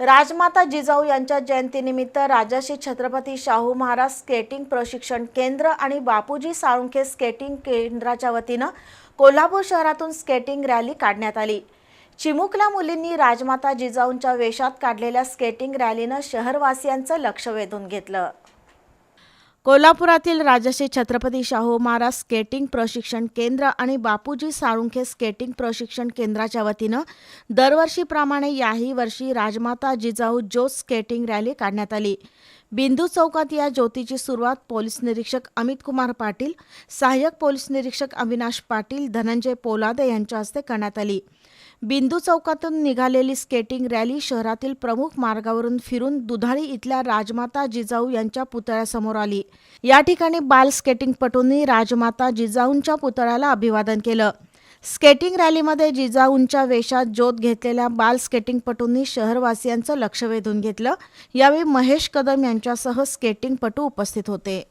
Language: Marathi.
राजमाता जिजाऊ यांच्या जयंतीनिमित्त राजाशी छत्रपती शाहू महाराज स्केटिंग प्रशिक्षण केंद्र आणि बापूजी साळुंखे स्केटिंग केंद्राच्या वतीनं कोल्हापूर शहरातून स्केटिंग रॅली काढण्यात आली. चिमुकल्या मुलींनी राजमाता जिजाऊंच्या वेशात काढलेल्या स्केटिंग रॅलीनं शहरवासियांचं लक्ष वेधून घेतलं. कोल्हापुरातील राजश्री छत्रपती शाहू महाराज स्केटिंग प्रशिक्षण केंद्र आणि बापूजी साळुंखे स्केटिंग प्रशिक्षण केंद्राच्या वतीनं दरवर्षीप्रमाणे याही वर्षी राजमाता जिजाऊ ज्योत स्केटिंग रॅली काढण्यात आली. बिंदू चौकात या ज्योतीची सुरुवात पोलीस निरीक्षक अमित कुमार पाटील सहाय्यक पोलीस निरीक्षक अविनाश पाटील धनंजय पोलादे यांच्या हस्ते करण्यात आली. बिंदू चौकातून निघालेली स्केटिंग रॅली शहरातील प्रमुख मार्गावरून फिरून दुधाळी इथल्या राजमाता जिजाऊ यांच्या पुतळ्यासमोर आली. या ठिकाणी बाल स्केटिंगपटूंनी राजमाता जिजाऊंच्या पुतळ्याला अभिवादन केलं. स्केटिंग रॅलीमध्ये जिजाऊंच्या वेशात ज्योत घेतलेल्या बाल स्केटिंगपटूंनी शहरवासियांचं लक्ष वेधून घेतलं. यावेळी महेश कदम यांच्यासह स्केटिंगपटू उपस्थित होते.